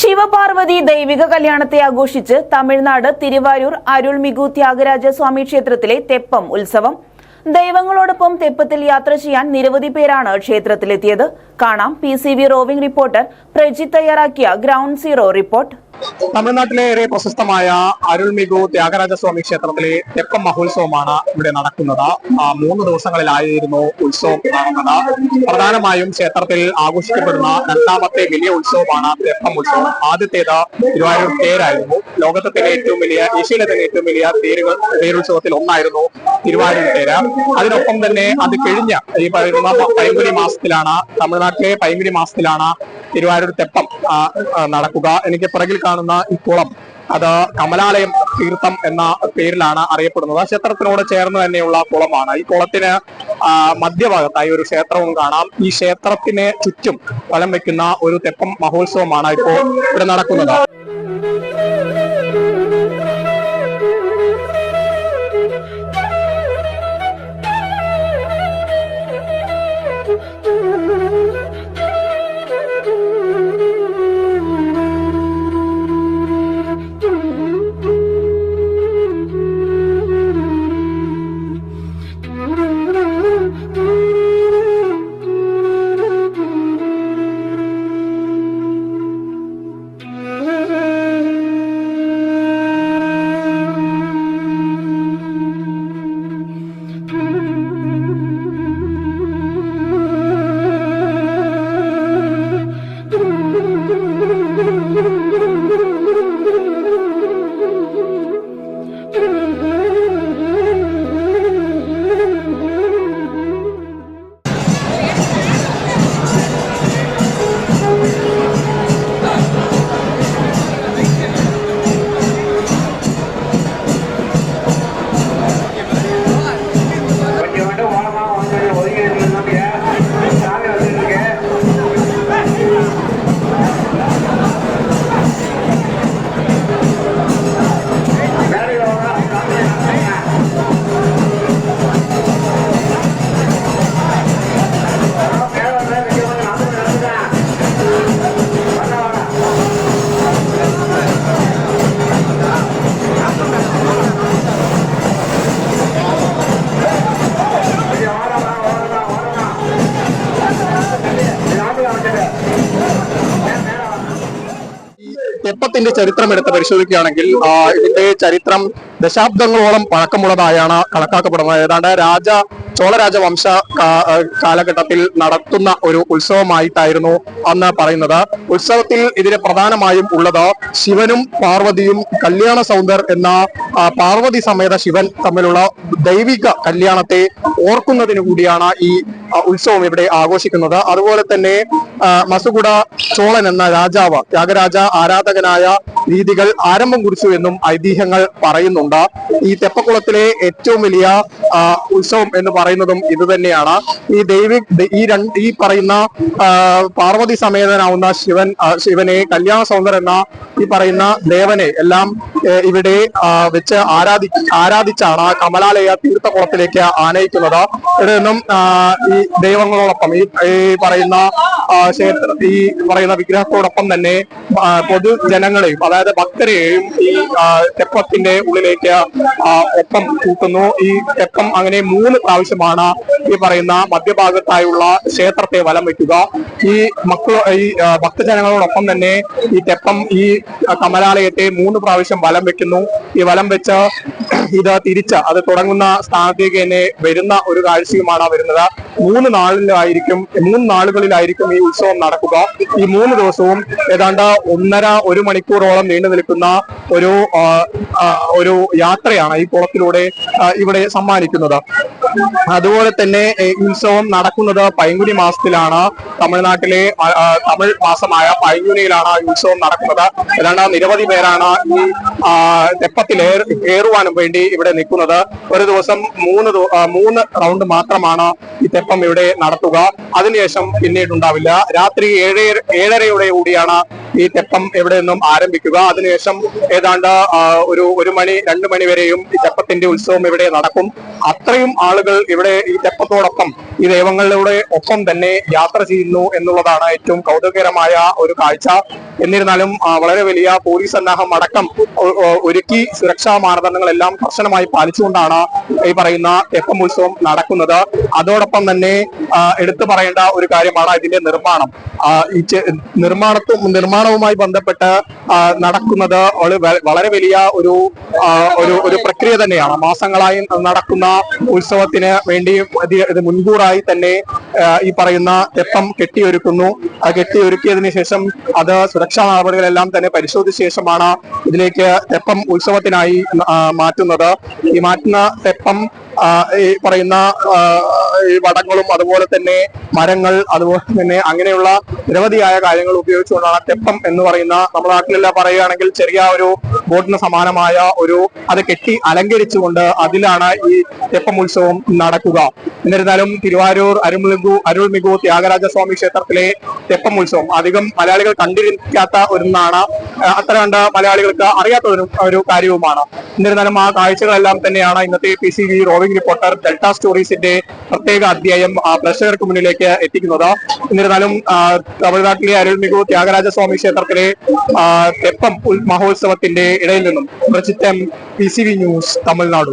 ശിവപാർവതി ദൈവിക കല്യാണത്തെ ആഘോഷിച്ച് തമിഴ്നാട് തിരുവാരൂർ അരുൾമിഗു ത്യാഗരാജ സ്വാമി ക്ഷേത്രത്തിലെ തെപ്പം ഉത്സവം. ദൈവങ്ങളോടൊപ്പം തെപ്പത്തിൽ യാത്ര ചെയ്യാൻ നിരവധി പേരാണ് ക്ഷേത്രത്തിലെത്തിയത്. കാണാം. P C V roving reporter Prajith തയ്യാറാക്കിയ ഗ്രൗണ്ട് സീറോ റിപ്പോർട്ട്. തമിഴ്നാട്ടിലെ ഏറെ പ്രശസ്തമായ അരുൾമികു ത്യാഗരാജസ്വാമി ക്ഷേത്രത്തിലെ തെപ്പം മഹോത്സവമാണ് ഇവിടെ നടക്കുന്നത്. മൂന്ന് ദിവസങ്ങളിലായിരുന്നു ഉത്സവം നടന്നത് പ്രധാനമായും ക്ഷേത്രത്തിൽ ആഘോഷിക്കപ്പെടുന്ന രണ്ടാമത്തെ വലിയ ഉത്സവമാണ് തെപ്പം ഉത്സവം. ആദ്യത്തേത് തിരുവാരൂർ തേരായിരുന്നു. ലോകത്തെ തന്നെ ഏറ്റവും വലിയ ഏഷ്യയിലെ തന്നെ ഏറ്റവും വലിയ തേരുകൾ തേരുത്സവത്തിൽ ഒന്നായിരുന്നു തിരുവാരൂർ തേര്. അതിനൊപ്പം തന്നെ അത് കഴിഞ്ഞ ഈ പറയുന്ന പൈങ്കുനി മാസത്തിലാണ് തമിഴ്നാട്ടിലെ പൈങ്കുനി മാസത്തിലാണ് തിരുവാരൂർ തെപ്പം നടക്കുക. എനിക്ക് പിറകിൽ കാണുന്ന ഈ കുളം അത് കമലാലയം തീർത്ഥം എന്ന പേരിലാണ് അറിയപ്പെടുന്നത്. ആ ക്ഷേത്രത്തിനോട് ചേർന്ന് തന്നെയുള്ള കുളമാണ്. ഈ കുളത്തിന് മധ്യഭാഗത്തായി ഒരു ക്ഷേത്രവും കാണാം. ഈ ക്ഷേത്രത്തിന് ചുറ്റും വലം വെക്കുന്ന ഒരു തെപ്പം മഹോത്സവമാണ് ഇപ്പോൾ ഇവിടെ നടക്കുന്നത്. തെപ്പത്തിന്റെ ചരിത്രം എടുത്ത് പരിശോധിക്കുകയാണെങ്കിൽ ഇതിന്റെ ചരിത്രം ദശാബ്ദങ്ങളോളം പഴക്കമുള്ളതായാണ് കണക്കാക്കപ്പെടുന്നത്. ഏതാണ്ട് രാജ ചോള രാജവംശ കാ- ആ, കാലഘട്ടത്തിൽ നടത്തുന്ന ഒരു ഉത്സവമായിട്ടായിരുന്നു അന്ന് പറയുന്നത്. ഉത്സവത്തിൽ ഇതിന് പ്രധാനമായും ഉള്ളത് ശിവനും പാർവതിയും കല്യാണ സൗന്ദർ എന്ന പാർവതി സമേത ശിവൻ തമ്മിലുള്ള ദൈവിക കല്യാണത്തെ ഓർക്കുന്നതിന് കൂടിയാണ് ഈ ഉത്സവം ഇവിടെ ആഘോഷിക്കുന്നത്. അതുപോലെ തന്നെ മസുകുട ചോളൻ എന്ന രാജാവ് ത്യാഗരാജ ആരാധകനായ രീതികൾ ആരംഭം കുറിച്ചു എന്നും ഐതിഹ്യങ്ങൾ പറയുന്നുണ്ട്. ഈ തെപ്പക്കുളത്തിലെ ഏറ്റവും വലിയ ഉത്സവം എന്ന് പറയുന്നതും ഇത് തന്നെയാണ്. ഈ ദൈവി ഈ രണ്ട് ഈ പറയുന്ന പാർവതി സമേതനാവുന്ന ശിവൻ ശിവനെ കല്യാണ സൗന്ദർ എന്ന ഈ പറയുന്ന ദേവനെ എല്ലാം ഇവിടെ വെച്ച് ആരാധി ആരാധിച്ചാണ് കമലാലയ തീർത്ഥകുളത്തിലേക്ക് ആനയിക്കുന്നത്. ഇവിടെ നിന്നും ഈ ദൈവങ്ങളോടൊപ്പം ഈ പറയുന്ന ക്ഷേത്ര ഈ പറയുന്ന വിഗ്രഹത്തോടൊപ്പം തന്നെ പൊതുജനങ്ങളെയും അതായത് ഭക്തരെയും ഈ തെപ്പത്തിന്റെ ഉള്ളിലേക്ക് ഒപ്പം കൂട്ടുന്നു. ഈ തെപ്പം അങ്ങനെ മൂന്ന് പ്രാവശ്യമാണ് ഈ പറയുന്ന മധ്യഭാഗത്തായുള്ള ക്ഷേത്രത്തെ വലം വയ്ക്കുക ഈ മക്കളോ ഈ ഭക്തജനങ്ങളോടൊപ്പം തന്നെ ഈ തെപ്പം ഈ കമലാലയത്തെ മൂന്ന് പ്രാവശ്യം വലം വെക്കുന്നു. ഈ വലം വെച്ച് ഇത് തിരിച്ച് അത് തുടങ്ങുന്ന സ്ഥാനത്തേക്ക് തന്നെ വരുന്ന ഒരു കാഴ്ചയുമാണ് വരുന്നത്. മൂന്ന് നാളിലായിരിക്കും മൂന്ന് നാളുകളിലായിരിക്കും ഈ ഉത്സവം നടക്കുക. ഈ മൂന്ന് ദിവസവും ഏതാണ്ട് ഒന്നര ഒരു മണിക്കൂറോളം നീണ്ടു നിൽക്കുന്ന ഒരു ഒരു യാത്രയാണ് ഈ കുളത്തിലൂടെ ഇവിടെ സമ്മാനിക്കുന്നത്. അതുപോലെ തന്നെ ഉത്സവം നടക്കുന്നത് പൈങ്കുനി മാസത്തിലാണ്. തമിഴ്നാട്ടിലെ തമിഴ് മാസമായ പൈങ്കുനിയിലാണ് ഉത്സവം നടക്കുന്നത്. ഏതാണ്ട് നിരവധി പേരാണ് ഈ തെപ്പത്തിൽ ഏർ- വേണ്ടി ഇവിടെ നിൽക്കുന്നത്. ഒരു ദിവസം മൂന്ന് മൂന്ന് റൗണ്ട് മാത്രമാണ് ഈ തെപ്പം ഇവിടെ നടത്തുക. അതിനുശേഷം പിന്നീട് ഉണ്ടാവില്ല രാത്രി ഏഴ് ഏഴരയോടെ കൂടിയാണ് ഈ തെപ്പം എവിടെ നിന്നും ആരംഭിക്കുക? അതിനുശേഷം ഏതാണ്ട് ഒരു ഒരു മണി രണ്ടു മണി വരെയും ഈ തെപ്പത്തിന്റെ ഉത്സവം ഇവിടെ നടക്കും. അത്രയും ആളുകൾ ഇവിടെ ഈ തെപ്പത്തോടൊപ്പം ഈ ദൈവങ്ങളുടെ ഒപ്പം തന്നെ യാത്ര ചെയ്യുന്നു എന്നുള്ളതാണ് ഏറ്റവും കൗതുകകരമായ ഒരു കാഴ്ച. എന്നിരുന്നാലും വളരെ വലിയ പോലീസ് സന്നാഹം അടക്കം ഒരുക്കി സുരക്ഷാ മാനദണ്ഡങ്ങളെല്ലാം കർശനമായി പാലിച്ചുകൊണ്ടാണ് ഈ പറയുന്ന തെപ്പം ഉത്സവം നടക്കുന്നത്. അതോടൊപ്പം തന്നെ എടുത്തു പറയേണ്ട ഒരു കാര്യമാണ് ഇതിന്റെ നിർമ്മാണം. ഈ നിർമ്മാണത്തും നിർമ്മാണവുമായി ബന്ധപ്പെട്ട് നടക്കുന്നത് വളരെ വലിയ ഒരു ഒരു ഒരു പ്രക്രിയ തന്നെയാണ്. മാസങ്ങളായി നടക്കുന്ന ഉത്സവത്തിന് വേണ്ടി മുൻകൂറായി തന്നെ ഈ പറയുന്ന തെപ്പം കെട്ടിയൊരുക്കുന്നു. കെട്ടിയൊരുക്കിയതിനു ശേഷം അത് നടപടികളെല്ലാം തന്നെ പരിശോധിച്ച ശേഷമാണ് ഇതിലേക്ക് തെപ്പം ഉത്സവത്തിനായി മാറ്റുന്നത്. ഈ മാറ്റുന്ന തെപ്പം ഈ പറയുന്ന വടങ്ങളും അതുപോലെ തന്നെ മരങ്ങൾ അതുപോലെ തന്നെ അങ്ങനെയുള്ള നിരവധിയായ കാര്യങ്ങൾ ഉപയോഗിച്ചുകൊണ്ടാണ് തെപ്പം എന്ന് പറയുന്ന നമ്മുടെ നാട്ടിലെല്ലാം പറയുകയാണെങ്കിൽ ചെറിയ ഒരു ബോട്ടിന് സമാനമായ ഒരു അത് കെട്ടി അലങ്കരിച്ചുകൊണ്ട് അതിലാണ് ഈ തെപ്പം ഉത്സവം നടക്കുക. എന്നിരുന്നാലും തിരുവാരൂർ അരുൾമികു അരുൾമികു ത്യാഗരാജസ്വാമി ക്ഷേത്രത്തിലെ തെപ്പം ഉത്സവം അധികം മലയാളികൾ കണ്ടിരിക്കാത്ത ഒന്നാണ്. അത്ര കണ്ട മലയാളികൾക്ക് അറിയാത്ത ഒരു കാര്യവുമാണ്. എന്നിരുന്നാലും ആ കാഴ്ചകളെല്ലാം തന്നെയാണ് ഇന്നത്തെ P C V roving reporter delta സ്റ്റോറീസിന്റെ പ്രത്യേക അധ്യായം പ്രേക്ഷകർക്ക് മുന്നിലേക്ക് എത്തിക്കുന്നത്. എന്നിരുന്നാലും തമിഴ്നാട്ടിലെ അരുൾമികു ത്യാഗരാജസ്വാമി ക്ഷേത്രത്തിലെ തെപ്പം മഹോത്സവത്തിന്റെ ഇടയിൽ നിന്നും പ്രചിത്തം P C V news Tamil Nadu.